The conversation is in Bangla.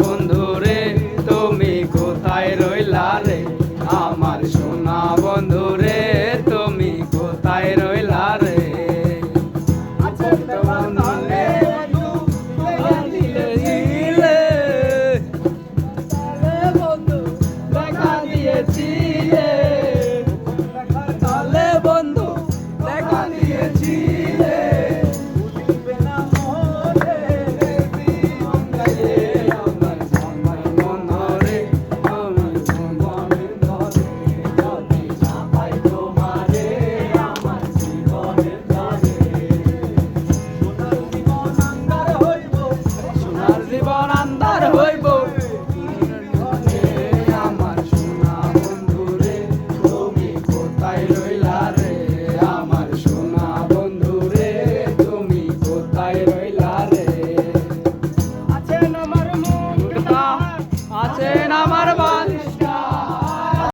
বন্ধুরে তুমি কোথায় রইলা রে? আমার সোনা বন্ধুরে তুমি কোথায় রইলা রে? বন্ধু দেখা দিয়েছি জীবন আন্দার